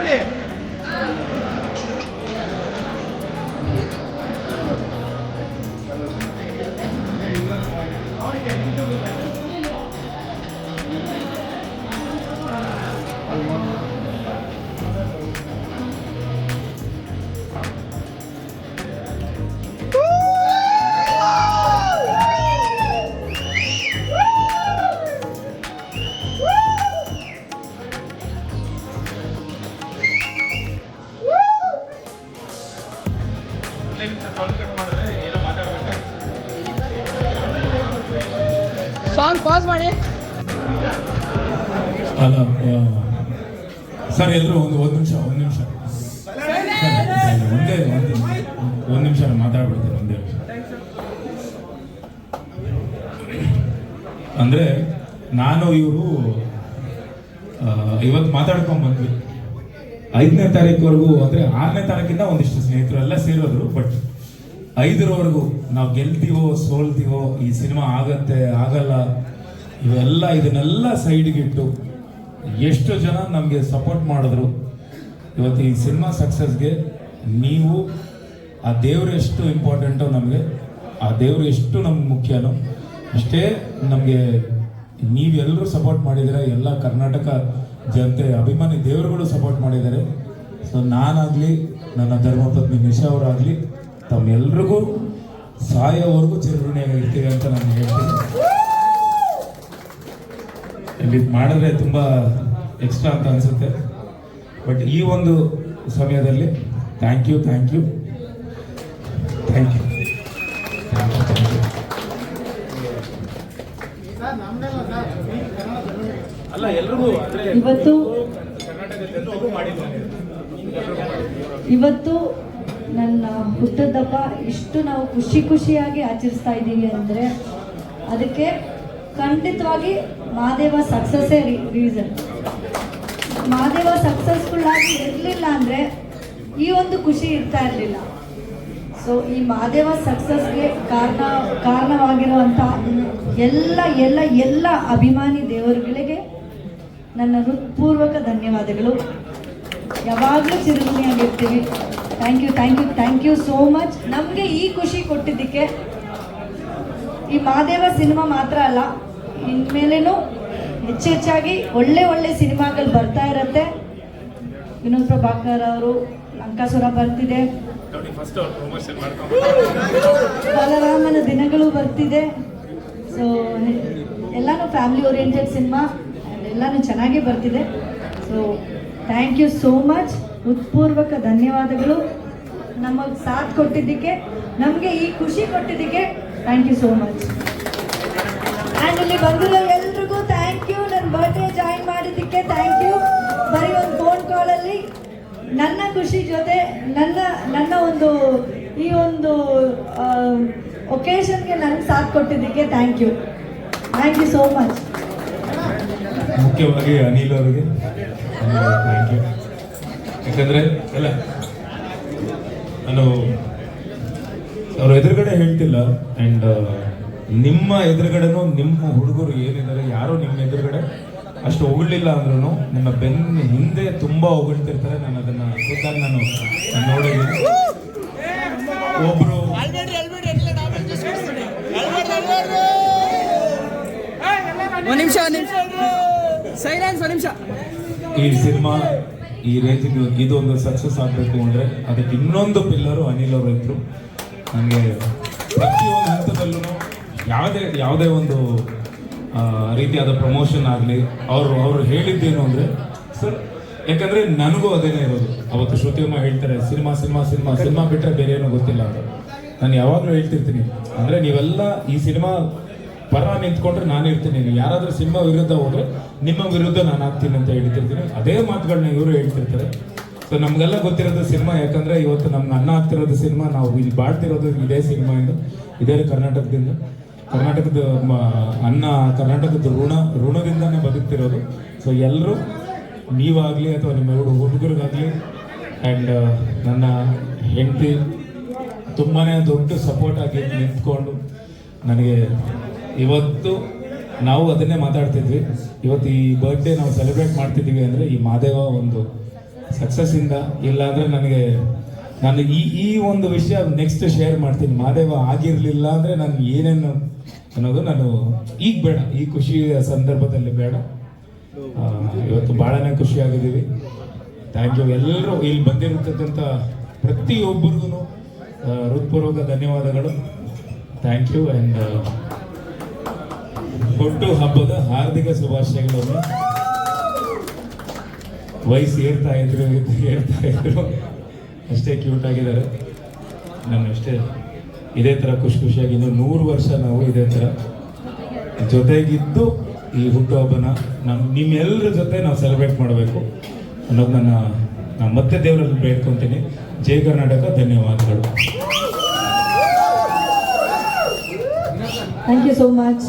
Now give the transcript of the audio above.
ಬಿಡಿ ಪಾಸ್ ಮಾಡಿ. ಅಲ್ಲ ಸರ್ ಎಲ್ಲರೂ ಒಂದು ಒಂದು ನಿಮಿಷ ಒಂದು ನಿಮಿಷ. ಒಂದೇ, ಒಂದು ಒಂದು ನಿಮಿಷ. ಮಾತಾಡ್ಬಿಡ್ತೀನಿ, ಒಂದೇ ನಿಮಿಷ. ಅಂದ್ರೆ, ನಾನು ಇವರು ಇವತ್ತು ಮಾತಾಡ್ಕೊಂಡ್ ಬಂದ್ವಿ. ಐದನೇ ತಾರೀಕುವರೆಗೂ, ಅಂದ್ರೆ ಆರನೇ ತಾರೀಕಿಂದ ಒಂದಿಷ್ಟು ಸ್ನೇಹಿತರು ಎಲ್ಲ ಸೇರೋದ್ರು ಬಟ್ ಐದರವರೆಗೂ ನಾವು ಗೆಲ್ತೀವೋ, ಸೋಲ್ತೀವೋ, ಈ ಸಿನಿಮಾ ಆಗತ್ತೆ, ಆಗಲ್ಲ, ಇವೆಲ್ಲ ಇದನ್ನೆಲ್ಲ ಸೈಡ್ಗಿಟ್ಟು ಎಷ್ಟು ಜನ ನಮಗೆ ಸಪೋರ್ಟ್ ಮಾಡಿದ್ರು. ಇವತ್ತು ಈ ಸಿನಿಮಾ ಸಕ್ಸಸ್ಗೆ ನೀವು, ಆ ದೇವರು ಎಷ್ಟು ಇಂಪಾರ್ಟೆಂಟೋ ನಮಗೆ, ಆ ದೇವರು ಎಷ್ಟು ನಮ್ಗೆ ಮುಖ್ಯನೋ ಅಷ್ಟೇ ನಮಗೆ ನೀವೆಲ್ಲರೂ ಸಪೋರ್ಟ್ ಮಾಡಿದರೆ ಎಲ್ಲ ಕರ್ನಾಟಕ ಜನತೆ ಅಭಿಮಾನಿ ದೇವರುಗಳು ಸಪೋರ್ಟ್ ಮಾಡಿದ್ದಾರೆ. ಸೊ ನಾನಾಗಲಿ, ನನ್ನ ಧರ್ಮಪತ್ನಿ ನಿಶಾ ಅವರಾಗಲಿ ತಮ್ಮೆಲ್ರಿಗೂ ಸಾಯೋವರೆಗೂ ಚಿರಋಣಿಯಾಗಿರ್ತೀವಿ ಅಂತ ನಾನು ಹೇಳ್ತೀನಿ. ಇಲ್ಲಿ ಮಾಡಿದ್ರೆ ತುಂಬ ಎಕ್ಸ್ಟ್ರಾ ಅಂತ ಅನಿಸುತ್ತೆ. ಬಟ್ ಈ ಒಂದು ಸಮಯದಲ್ಲಿ thank you thank you thank you ಅಲ್ಲ ಎಲ್ರಿಗೂ ಇವತ್ತು ಇವತ್ತು ನನ್ನ ಹುಟ್ಟದಪ್ಪ ಇಷ್ಟು ನಾವು ಖುಷಿ ಖುಷಿಯಾಗಿ ಆಚರಿಸ್ತಾ ಇದ್ದೀವಿ ಅಂದರೆ ಅದಕ್ಕೆ ಖಂಡಿತವಾಗಿ ಮಹಾದೇವ ಸಕ್ಸಸ್ಸೇ ರೀಸನ್ ಮಹಾದೇವ ಸಕ್ಸಸ್ಫುಲ್ ಆಗಿ ಇರಲಿಲ್ಲ ಅಂದರೆ ಈ ಒಂದು ಖುಷಿ ಇರ್ತಾ ಇರಲಿಲ್ಲ. ಸೊ ಈ ಮಹಾದೇವ ಸಕ್ಸಸ್ಗೆ ಕಾರಣ ಕಾರಣವಾಗಿರುವಂಥ ಎಲ್ಲ ಎಲ್ಲ ಎಲ್ಲ ಅಭಿಮಾನಿ ದೇವರುಗಳಿಗೆ ನನ್ನ ಹೃತ್ಪೂರ್ವಕ ಧನ್ಯವಾದಗಳು. ಯಾವಾಗಲೂ ಚಿರಋಣಿಯಾಗಿರ್ತೀವಿ. Thank you thank you thank you so much ನಮಗೆ ಈ ಖುಷಿ ಕೊಟ್ಟಿದ್ದಕ್ಕೆ ಈ ಮಾದೇವ ಸಿನಿಮಾ ಮಾತ್ರ ಅಲ್ಲ ಇನ್ಮೇಲೇನು ಹೆಚ್ಚೆಚ್ಚಾಗಿ ಒಳ್ಳೆ ಒಳ್ಳೆ ಸಿನಿಮಾಗಳು ಬರ್ತಾ ಇರತ್ತೆ. ವಿನೋದ್ ಪ್ರಭಾಕರ್ ಅವರು ಲಂಕಾಸುರ ಬರ್ತಿದೆ. ಬಲರಾಮನ ದಿನಗಳು ಬರ್ತಿದೆ. ಸೊ ಎಲ್ಲಾನು ಫ್ಯಾಮಿಲಿ ಓರಿಯೆಂಟೆಡ್ ಸಿನಿಮಾ ಎಲ್ಲಾನು ಚೆನ್ನಾಗಿ ಬರ್ತಿದೆ. So thank you so much ಹೃತ್ಪೂರ್ವಕ ಧನ್ಯವಾದಗಳು. ನಮಗೆ ಸಾಥ್ ಕೊಟ್ಟಿದ್ದಕ್ಕೆ, ನಮಗೆ ಈ ಖುಷಿ ಕೊಟ್ಟಿದ್ದಕ್ಕೆ thank you so much and ಇಲ್ಲಿ ಬಂದಿರೋ ಎಲ್ರಿಗೂ ಥ್ಯಾಂಕ್ ಯು ನನ್ನ ಬರ್ಡೇ ಜಾಯಿನ್ ಮಾಡಿದ್ದಕ್ಕೆ ಥ್ಯಾಂಕ್ ಯು ಬರೀ ಒಂದು ಫೋನ್ ಕಾಲಲ್ಲಿ ನನ್ನ ಖುಷಿ ಜೊತೆ, ನನ್ನ ನನ್ನ ಒಂದು, ಈ ಒಂದು ಒಕೇಶನ್ಗೆ ನನಗೆ ಸಾಥ್ ಕೊಟ್ಟಿದ್ದಕ್ಕೆ thank you thank you so much ಮುಖ್ಯವಾಗಿ ಅನಿಲ್ ಅವರಿಗೆ. ಥ್ಯಾಂಕ್ ಯು ಯಾಕಂದ್ರೆ ಅಲ್ಲ ನಾನು ಅವ್ರ ಎದುರುಗಡೆ ಹೇಳ್ತಿಲ್ಲ ಆ್ಯಂಡ್ ನಿಮ್ಮ ಎದುರುಗಡೆನೂ ನಿಮ್ಮ ಹುಡುಗರು ಏನಿದ್ದಾರೆ ಯಾರು ನಿಮ್ಮ ಎದುರುಗಡೆ ಅಷ್ಟು ಹೊಗಳಿಲ್ಲ ಅಂದ್ರೂ ನಿಮ್ಮ ಬೆನ್ನ ಹಿಂದೆ ತುಂಬ ಹೊಗಳ್ತಿರ್ತಾರೆ ನಾನು ಅದನ್ನ ಖುದ್ದಾಗಿ ನಾನು ನೋಡಿದ್ದೀನಿ. ಒಂದು ನಿಮಿಷ ಒಂದು ನಿಮಿಷ. ಸೈಲೆನ್ಸ್ ಒಂದು ನಿಮಿಷ. ಈ ಸಿನಿಮಾ ಈ ರೇಂಜಿಗೆ ಇದೊಂದು ಸಕ್ಸಸ್ ಆಗಬೇಕು ಅಂದರೆ ಅದಕ್ಕೆ ಇನ್ನೊಂದು ಪಿಲ್ಲರು ಅನಿಲ್ ಅವರು ಇದ್ರು. ನನಗೆ ಪ್ರತಿಯೊಂದು ಹಂತದಲ್ಲೂ ಯಾವುದೇ ಯಾವುದೇ ಒಂದು ರೀತಿಯಾದ ಪ್ರಮೋಷನ್ ಆಗಲಿ, ಅವರು ಅವರು ಹೇಳಿದ್ದೇನು ಅಂದರೆ, ಸರ್, ಯಾಕಂದರೆ ನನಗೂ ಅದೇನೇ ಇರೋದು. ಅವತ್ತು ಶ್ರುತಿಯಮ್ಮ ಹೇಳ್ತಾರೆ, ಸಿನಿಮಾ ಸಿನಿಮಾ ಸಿನಿಮಾ ಸಿನಿಮಾ ಬಿಟ್ಟರೆ ಬೇರೆ ಏನೂ ಗೊತ್ತಿಲ್ಲ ಅಂತ ನಾನು ಯಾವಾಗಲೂ ಹೇಳ್ತಿರ್ತೀನಿ, ಅಂದರೆ ನೀವೆಲ್ಲ ಈ ಸಿನಿಮಾ ಪರ ನಿಂತ್ಕೊಂಡ್ರೆ ನಾನು ಇರ್ತೀನಿ. ನೀವು ಯಾರಾದರೂ ಸಿಂಹ ವಿರುದ್ಧ ಹೋದರೆ ನಿಮ್ಮ ವಿರುದ್ಧ ನಾನು ಆಗ್ತೀನಿ ಅಂತ ಹೇಳ್ತಿರ್ತೀನಿ. ಅದೇ ಮಾತುಗಳನ್ನ ಇವರು ಹೇಳ್ತಿರ್ತಾರೆ. ಸೊ ನಮಗೆಲ್ಲ ಗೊತ್ತಿರೋದು ಸಿನಿಮಾ ಯಾಕಂದ್ರೆ ಇವತ್ತು ನಮ್ಗೆ ಅನ್ನ ಆಗ್ತಿರೋದು ಸಿನಿಮಾ ನಾವು ಇಲ್ಲಿ ಬಾಳ್ತಿರೋದು ಇದೇ ಸಿನಿಮಾಯಿಂದ ಇದೇ ಕರ್ನಾಟಕದಿಂದ. ಕರ್ನಾಟಕದ ಅನ್ನ ಕರ್ನಾಟಕದ ಋಣ, ಋಣದಿಂದನೇ ಬದುಕ್ತಿರೋದು. ಸೊ ಎಲ್ಲರೂ ನೀವಾಗಲಿ ಅಥವಾ ನಿಮ್ಮ ಎರಡು ಹುಡುಗರಿಗಾಗಲಿ ಆ್ಯಂಡ್ ನನ್ನ ಹೆಂಡತಿ ತುಂಬಾ ದೊಡ್ಡ ಸಪೋರ್ಟ್ ಆಗಿ ನಿಂತ್ಕೊಂಡು ನನಗೆ ಇವತ್ತು ನಾವು ಅದನ್ನೇ ಮಾತಾಡ್ತಿದ್ವಿ. ಇವತ್ತು ಈ ಬರ್ಡೇ ನಾವು ಸೆಲೆಬ್ರೇಟ್ ಮಾಡ್ತಿದ್ದೀವಿ ಅಂದರೆ ಈ ಮಾದೇವ ಒಂದು ಸಕ್ಸಸ್ಸಿಂದ ಇಲ್ಲಾಂದ್ರೆ ನನಗೆ ನಾನು ಈ ಈ ಒಂದು ವಿಷಯ ನೆಕ್ಸ್ಟ್ ಶೇರ್ ಮಾಡ್ತೀನಿ. ಮಾದೇವ ಆಗಿರಲಿಲ್ಲ ಅಂದ್ರೆ ನಾನು ಏನೇನು ಅನ್ನೋದು ನಾನು ಈಗ ಬೇಡ, ಈ ಖುಷಿಯ ಸಂದರ್ಭದಲ್ಲಿ ಬೇಡ. ಇವತ್ತು ಬಹಳನೇ ಖುಷಿ ಆಗಿದ್ದೀವಿ. ಥ್ಯಾಂಕ್ ಯು ಎಲ್ಲರೂ ಇಲ್ಲಿ ಬಂದಿರತಕ್ಕಂಥ ಪ್ರತಿಯೊಬ್ಬರಿಗೂ ಹೃತ್ಪೂರ್ವಕ ಧನ್ಯವಾದಗಳು. ಥ್ಯಾಂಕ್ ಯು ಆ್ಯಂಡ್ ಹುಟ್ಟು ಹಬ್ಬದ ಹಾರ್ದಿಕ ಶುಭಾಶಯಗಳನ್ನು ವಯಸ್ಸು ಏರ್ತಾ ಇದ್ರು ಏರ್ತಾ ಇದ್ರು. ಅಷ್ಟೇ ಕ್ಯೂಟ್ ಆಗಿದ್ದಾರೆ. ನಾನು ಅಷ್ಟೇ ಇದೇ ಥರ ಖುಷಿ ಖುಷಿಯಾಗಿ ಇನ್ನು ನೂರು ವರ್ಷ ನಾವು ಇದೇ ಥರ ಜೊತೆಗಿದ್ದು ಈ ಹುಟ್ಟುಹಬ್ಬನ ನಮ್ಮ ನಿಮ್ಮೆಲ್ಲರ ಜೊತೆ ನಾವು ಸೆಲೆಬ್ರೇಟ್ ಮಾಡಬೇಕು ಅನ್ನೋದು ನನ್ನ ನಾನು ಮತ್ತೆ ದೇವರಲ್ಲಿ ಬೇಡ್ಕೊತೀನಿ. ಜೈ ಕರ್ನಾಟಕ, ಧನ್ಯವಾದಗಳು. Thank you so much